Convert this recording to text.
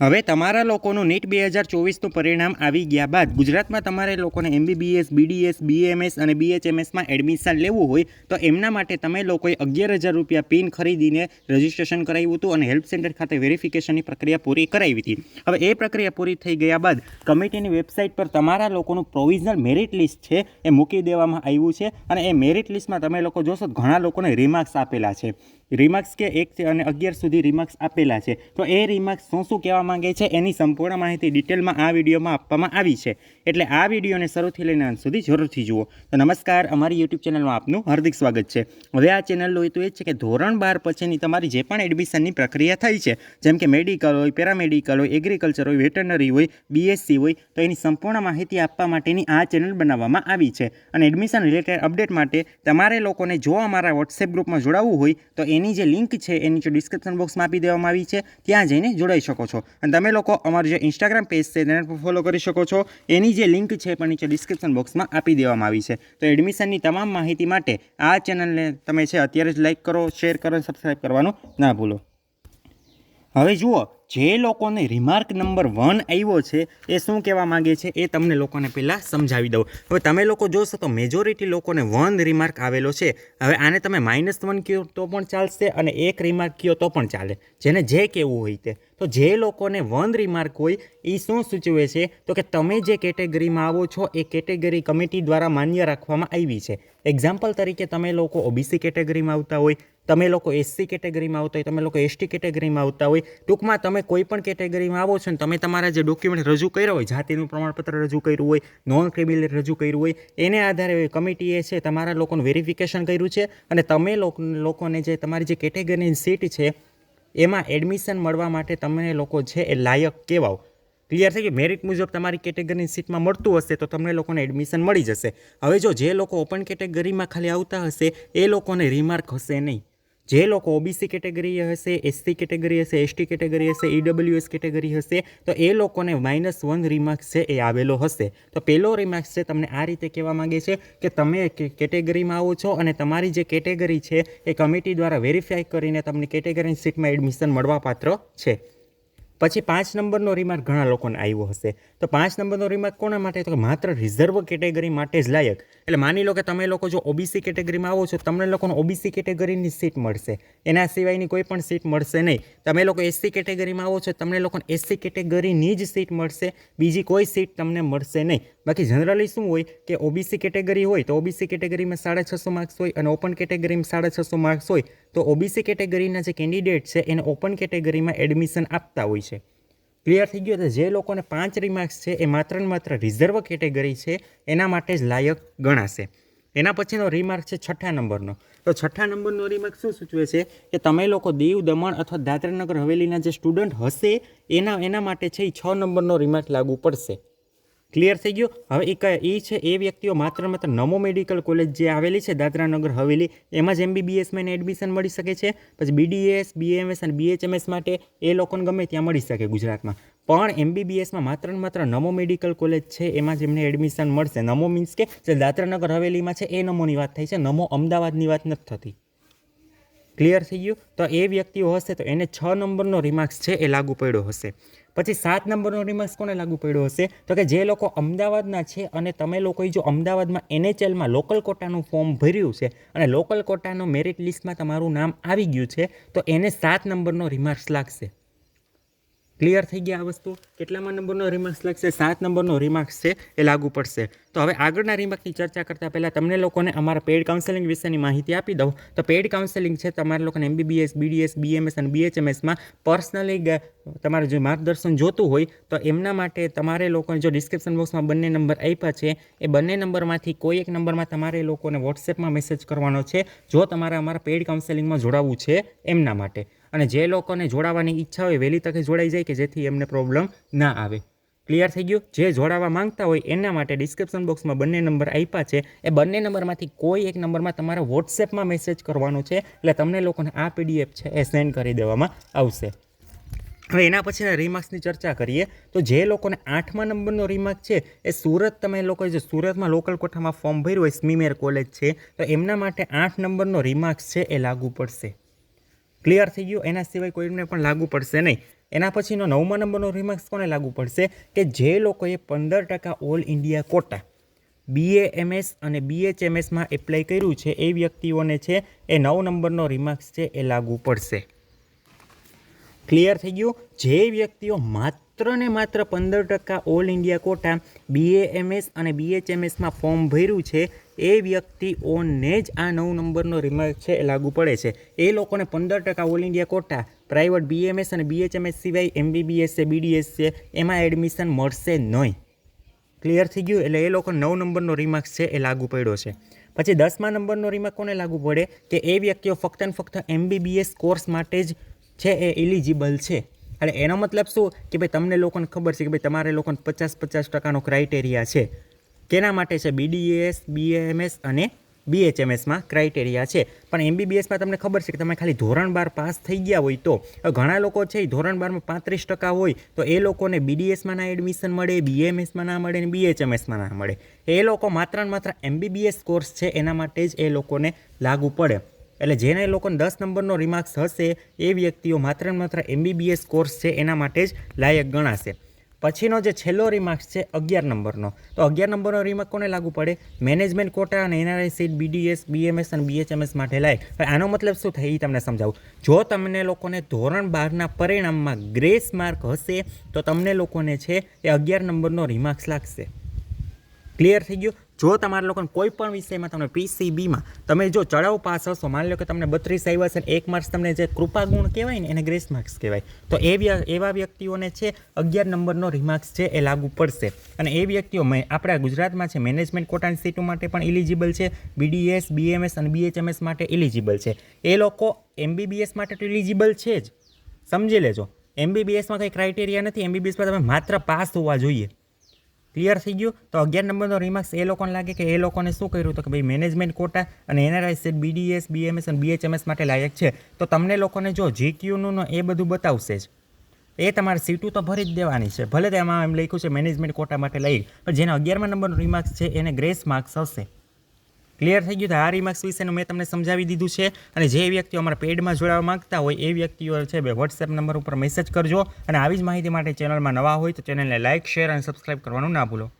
હવે તમારા લોકોનું નીટ બે હજાર ચોવીસનું પરિણામ આવી ગયા બાદ ગુજરાતમાં તમારે લોકોને એમબીબીએસ બીડીએસ બીએમએસ અને બીએચએમએસમાં એડમિશન લેવું હોય તો એમના માટે તમે લોકોએ અગિયાર હજાર રૂપિયા પિન ખરીદીને રજિસ્ટ્રેશન કરાવ્યું હતું અને હેલ્પ સેન્ટર ખાતે વેરિફિકેશનની પ્રક્રિયા પૂરી કરાવી હતી. હવે એ પ્રક્રિયા પૂરી થઈ ગયા બાદ કમિટીની વેબસાઇટ પર તમારા લોકોનું પ્રોવિઝનલ મેરિટ લિસ્ટ છે એ મૂકી દેવામાં આવ્યું છે અને એ મેરિટ લિસ્ટમાં તમે લોકો જોશો ઘણા લોકોને રિમાર્ક્સ આપેલા છે. રિમાર્ક્સ કે એક અને અગિયાર સુધી રિમાર્ક્સ આપેલા છે. તો એ રિમાર્ક્સ શું શું કહેવા માંગે છે એની સંપૂર્ણ માહિતી ડિટેલમાં આ વિડીયોમાં આપવામાં આવી છે. એટલે આ વિડીયોને શરૂથી લઈને અંત સુધી જરૂરથી જુઓ. તો નમસ્કાર, અમારી યુટ્યુબ ચેનલમાં આપનું હાર્દિક સ્વાગત છે. હવે આ ચેનલનો હેતુ એ છે કે ધોરણ બાર પછીની તમારી જે પણ એડમિશનની પ્રક્રિયા થઈ છે, જેમ કે મેડિકલ હોય પેરામેડિકલ હોય એગ્રીકલ્ચર હોય વેટરનરી હોય બીએસસી હોય, તો એની સંપૂર્ણ માહિતી આપવા માટેની આ ચેનલ બનાવવામાં આવી છે. અને એડમિશન રિલેટેડ અપડેટ માટે તમારે લોકોને જો અમારા વોટ્સએપ ગ્રુપમાં જોડાવવું હોય, તો એની જે લિંક છે, એ નીચે ડિસ્ક્રિપ્શન બોક્સમાં આપી દેવામાં આવી છે. ત્યાં જઈને જોડાઈ શકો છો. અને તમે લોકો અમારું જે ઇન્સ્ટાગ્રામ પેજ છે, તેને પણ ફોલો કરી શકો છો. એની જે લિંક છે પણ નીચે ડિસ્ક્રિપ્શન બોક્સમાં આપી દેવામાં આવી છે. તો એડમિશનની તમામ માહિતી માટે આ ચેનલને તમે છે, અત્યારે જ લાઇક કરો શેર કરો સબસ્ક્રાઈબ કરવાનું ના ભૂલો. હવે જુઓ, જે લોકોને રિમાર્ક નંબર વન આવ્યો છે, એ શું કહેવા માંગે છે, એ તમને લોકોને પહેલાં સમજાવી દઉં. હવે તમે લોકો જોશો તો મેજોરિટી લોકોને વન રિમાર્ક આવેલો છે. હવે આને તમે માઇનસ વન કહો તો પણ ચાલશે અને એક રિમાર્ક કહો તો પણ ચાલે. જેને જે કહેવું હોય તે. તો જે લોકોને વન રિમાર્ક હોય, એ શું સૂચવે છે? તો કે તમે જે કેટેગરીમાં આવો છો, એ કેટેગરી કમિટી દ્વારા માન્ય રાખવામાં આવી છે. એક્ઝામ્પલ તરીકે તમે લોકો ઓબીસી કેટેગરીમાં આવતા હોય તમે લોકો એસસી કેટેગરીમાં આવતા હોય, તમે લોકો એસટી કેટેગરીમાં આવતા હોય, ટૂંકમાં તમે કોઈ પણ કેટેગરીમાં આવો છો ને, તમે તમારા જે ડોક્યુમેન્ટ રજૂ કર્યા હોય, જાતિનું પ્રમાણપત્ર રજૂ કર્યું હોય નોન ક્રિમિનલ રજૂ કર્યું હોય, એને આધારે કમિટીએ છે, તમારા લોકોનું વેરિફિકેશન કર્યું છે અને તમે લોકો, લોકોને જે તમારી જે કેટેગરીની સીટ છે, એમાં એડમિશન મળવા માટે તમને લોકો છે એ લાયક કહેવાઓ ક્લિયર થઈ ગયું? મેરિટ મુજબ તમારી કેટેગરીની સીટમાં મળતું હશે તો તમને લોકોને એડમિશન મળી જશે. હવે જો જે લોકો ઓપન કેટેગરીમાં ખાલી આવતા હશે, એ લોકોને રિમાર્ક હશે નહીં. જે લોકો ઓબીસી કેટેગરી હશે એસસી કેટેગરી હશે એસટી કેટેગરી હશે ઈડબ્લ્યુએસ કેટેગરી હશે, તો એ લોકોને માઇનસ વન રિમાર્ક્સ છે એ આવેલો હશે. તો પહેલો રિમાર્ક્સ છે તમને આ રીતે કહેવા માંગે છે કે તમે કેટેગરીમાં આવો છો અને તમારી જે કેટેગરી છે એ કમિટી દ્વારા વેરીફાઈ કરીને તમને કેટેગરીની સીટમાં એડમિશન મળવાપાત્ર છે. પછી પાંચ નંબરનો રિમાર્ક ઘણા લોકોને આવ્યો હશે. તો પાંચ નંબરનો રિમાર્ક કોના માટે? તો માત્ર રિઝર્વ કેટેગરી માટે જ લાયક. એટલે માની લો કે તમે લોકો જો ઓબીસી કેટેગરીમાં આવો છો, તમને લોકોને ઓબીસી કેટેગરીની સીટ મળશે. એના સિવાયની કોઈ પણ સીટ મળશે નહીં. તમે લોકો એસસી કેટેગરીમાં આવો છો, તમને લોકોને એસસી કેટેગરીની જ સીટ મળશે. બીજી કોઈ સીટ તમને મળશે નહીં. બાકી જનરલી શું હોય કે ઓબીસી કેટેગરી હોય તો ઓબીસી કેટેગરીમાં સાડા છસો માર્ક્સ હોય અને ઓપન કેટેગરીમાં સાડા છસો માર્ક્સ હોય તો ઓબીસી કેટેગરીના જે કેન્ડિડેટ છે, એને ઓપન કેટેગરીમાં એડમિશન આપતા હોય છે. ક્લિયર થઈ ગયું? તો જે લોકોને પાંચ રિમાર્ક્સ છે, એ માત્ર ને માત્ર રિઝર્વ કેટેગરી છે, એના માટે જ લાયક ગણાશે. એના પછીનો રિમાર્ક છે છઠ્ઠા નંબરનો. તો છઠ્ઠા નંબરનો રિમાર્ક શું સૂચવે છે? કે તમે લોકો દીવ, દમણ અથવા દાદરાનગર હવેલીના જે સ્ટુડન્ટ હશે, એના એના માટે છે એ છ નંબરનો રિમાર્ક લાગુ પડશે. ક્લિયર થઈ ગયું. હવે એ એ છે, એ વ્યક્તિઓ માત્ર માત્ર નમો મેડિકલ કોલેજ જે આવેલી છે દાદરાનગર હવેલી, એમાં જ એમબીબીએસમાં એને એડમિશન મળી શકે છે. પછી બીડીએસ બીએમએસ અને બીએચએમએસ માટે એ લોકોને ગમે ત્યાં મળી શકે ગુજરાતમાં. પણ એમબીબીએસમાં માત્ર ને માત્ર નમો મેડિકલ કોલેજ છે, એમાં જ એમને એડમિશન મળશે. નમો મીન્સ કે જે દાદરાનગર હવેલીમાં છે, એ નમોની વાત થઈ છે. નમો અમદાવાદની વાત નથી થતી. ક્લિયર થઈ ગયું? તો એ વ્યક્તિઓ હશે તો એને છ નંબરનો રિમાર્ક્સ છે એ લાગુ પડ્યો હશે. પછી સાત નંબરનો રિમાર્ક્સ કોને લાગુ પડ્યો હશે? તો કે જે લોકો અમદાવાદના છે અને તમે લોકોએ જો અમદાવાદમાં એનએચએલમાં લોકલ કોટાનું ફોર્મ ભર્યું છે અને લોકલ કોટાનો મેરિટ લિસ્ટમાં તમારું નામ આવી ગયું છે, તો એને સાત નંબરનો રિમાર્ક્સ લાગશે. ક્લિયર થઈ ગયા આ વસ્તુ? કેટલામાં નંબરનો રિમાર્ક્સ લાગશે? સાત નંબરનો રિમાર્ક્સ છે, એ લાગુ પડશે. તો હવે આગળના રિમાર્કની ચર્ચા કરતાં પહેલાં તમને લોકોને અમારા પેડ કાઉન્સેલિંગ વિશેની માહિતી આપી દઉં. તો પેડ કાઉન્સેલિંગ છે, તમારે લોકોને એમબીબીએસ બીડીએસ બીએમએસ અને બીએચએમએસમાં પર્સનલી તમારે જો માર્ગદર્શન જોતું હોય, તો એમના માટે તમારે લોકોને જો ડિસ્ક્રિપ્શન બોક્સમાં બંને નંબર આપ્યા છે, એ બંને નંબરમાંથી કોઈ એક નંબરમાં તમારે લોકોને વોટ્સએપમાં મેસેજ કરવાનો છે, જો તમારે અમારા પેડ કાઉન્સેલિંગમાં જોડાવવું છે એમના માટે. અને જે લોકોને જોડાવાની ઈચ્છા હોય વહેલી તકે જોડાઈ જાય કે જેથી એમને પ્રોબ્લેમ ના આવે. ક્લિયર થઈ ગયું? જે જોડાવા માંગતા હોય એના માટે ડિસ્ક્રિપ્શન બોક્સમાં બંને નંબર આપ્યા છે. એ બંને નંબરમાંથી કોઈ એક નંબરમાં તમારે વોટ્સએપમાં મેસેજ કરવાનો છે. એટલે તમને લોકોને આ પીડીએફ છે એ સેન્ડ કરી દેવામાં આવશે. હવે એના પછીના રીમાર્ક્સની ચર્ચા કરીએ. તો જે લોકોને આઠમા નંબરનો રિમાર્ક છે, એ સુરત તમે લોકોએ જે સુરતમાં લોકલ કોઠામાં ફોર્મ ભર્યું હોય, સ્મીમેર કોલેજ છે, તો એમના માટે આઠ નંબરનો રિમાર્ક્સ છે એ લાગુ પડશે. ક્લિયર થઈ ગયું. એના સિવાય કોઈને પણ લાગુ પડશે નહીં. એના પછીનો નવમા નંબરનો રિમાર્ક્સ કોને લાગુ પડશે? કે જે લોકોએ પંદર ટકા ઓલ ઇન્ડિયા કોટા બીએએમએસ અને બીએચએમએસમાં એપ્લાય કર્યું છે, એ વ્યક્તિઓને છે, એ નવ નંબરનો રિમાર્ક્સ છે, એ લાગુ પડશે. ક્લિયર થઈ ગયું? જે વ્યક્તિઓ માત્ર ને માત્ર પંદર ટકા ઓલ ઇન્ડિયા કોટા બીએએમએસ અને બીએચએમએસમાં ફોર્મ ભર્યું છે, એ વ્યક્તિઓને જ આ નવ નંબરનો રિમાર્ક છે એ લાગુ પડે છે. એ લોકોને પંદર ટકા all India quota private BMS અને બીએચએમએસ સિવાય એમબીબીએસ છે બીડીએસ છે એમાં એડમિશન મળશે નહીં. ક્લિયર થઈ ગયું? એટલે એ લોકો નવ નંબરનો રિમાર્ક્સ છે એ લાગુ પડ્યો છે. પછી દસમા નંબરનો રિમાર્ક કોને લાગુ પડે? કે એ વ્યક્તિઓ ફક્ત ને ફક્ત એમબીબીએસ કોર્સ માટે જ છે એ એલિજિબલ છે. એટલે એનો મતલબ શું? કે ભાઈ તમને લોકોને ખબર છે કે ભાઈ તમારે લોકોને પચાસ પચાસ ટકાનો ક્રાઇટેરિયા છે. કેના માટે છે? બીડીએસ બીએમએસ અને બીએચએમએસમાં ક્રાઇટેરિયા છે. પણ એમબીબીએસમાં તમને ખબર છે કે તમે ખાલી ધોરણ બાર પાસ થઈ ગયા હોય તો ઘણા લોકો છે ધોરણ બારમાં પાંત્રીસ ટકા હોય, તો એ લોકોને બીડીએસમાં ના એડમિશન મળે બીએમએસમાં ના મળે ને બીએચએમએસમાં ના મળે. એ લોકો માત્ર ને માત્ર એમબીબીએસ કોર્સ છે, એના માટે જ એ લોકોને લાગુ પડે. એટલે જેને લોકોને દસ નંબરનો રિમાર્ક્સ હશે, એ વ્યક્તિઓ માત્ર ને માત્ર એમબીબીએસ કોર્સ છે, એના માટે જ લાયક ગણાશે. પછીનો જે છેલ્લો રિમાર્ક્સ છે, અગિયાર નંબરનો. તો અગિયાર નંબરનો રિમાર્ક કોને લાગુ પડે? મેનેજમેન્ટ કોટા અને એનઆરઆઈ સીટ બીડીએસ બીએમએસ અને બીએચએમએસ માટે લાયક આનો મતલબ શું થાય એ તમને સમજાવું. જો તમને લોકોને ધોરણ બારના પરિણામમાં ગ્રેસ માર્ક હશે, તો તમને લોકોને છે, એ અગિયાર નંબરનો રિમાર્ક્સ લાગશે. ક્લિયર થઈ ગયું? જો તમારા લોકોને કોઈ પણ વિષયમાં તમને પીસીબીમાં તમે જો ચડાવ પાસ હશો, માની લો કે તમને બત્રીસ આવ્યા છે એક માર્ક્સ તમને જે કૃપા ગુણ કહેવાય ને એને ગ્રેસ માર્ક્સ કહેવાય. તો એ એવા વ્યક્તિઓને છે અગિયાર નંબરનો રિમાર્ક્સ છે એ લાગુ પડશે. અને એ વ્યક્તિઓ આપણા ગુજરાતમાં છે મેનેજમેન્ટ કોટાની સીટો માટે પણ એલિજિબલ છે બીડીએસ બીએમએસ અને બીએચએમએસ માટે ઇલિજિબલ છે. એ લોકો એમબીબીએસ માટે તો ઇલિજિબલ છે જ. સમજી લેજો. એમબીબીએસમાં કંઈ ક્રાઇટેરિયા નથી એમબીબીએસમાં તમે માત્ર પાસ હોવા જોઈએ. ક્લિયર થઈ ગયું? તો અગિયાર નંબરનો રિમાર્ક્સ એ લોકોને લાગે કે એ લોકોને શું કર્યું? તો કે ભાઈ મેનેજમેન્ટ કોટા અને એનઆરઆઈ સેટ બીડીએસ બીએમએસ અને બીએચએમએસ માટે લાયક છે. તો તમને લોકોને જો જીક્યુનું એ બધું બતાવશે જ. એ તમારે સીટું તો ભરી જ દેવાની છે. ભલે તેમાં એમ લખ્યું છે મેનેજમેન્ટ કોટા માટે લઈ. પણ જેના અગિયારમા નંબરનો રિમાર્ક્સ છે, એને ગ્રેસ માર્ક્સ હશે. ક્લિયર થઈ ગયું? તો આ રિમાર્ક્સ વિશેનું મેં તમને સમજાવી દીધું છે. અને જે વ્યક્તિઓ અમારા પેડમાં જોડાવા માગતા હોય, એ વ્યક્તિઓ છે બે વોટ્સએપ નંબર ઉપર મેસેજ કરજો. અને આવી જ માહિતી માટે ચેનલમાં નવા હોય તો ચેનલને લાઇક શેર અને સબસ્ક્રાઇબ કરવાનું ના ભૂલો.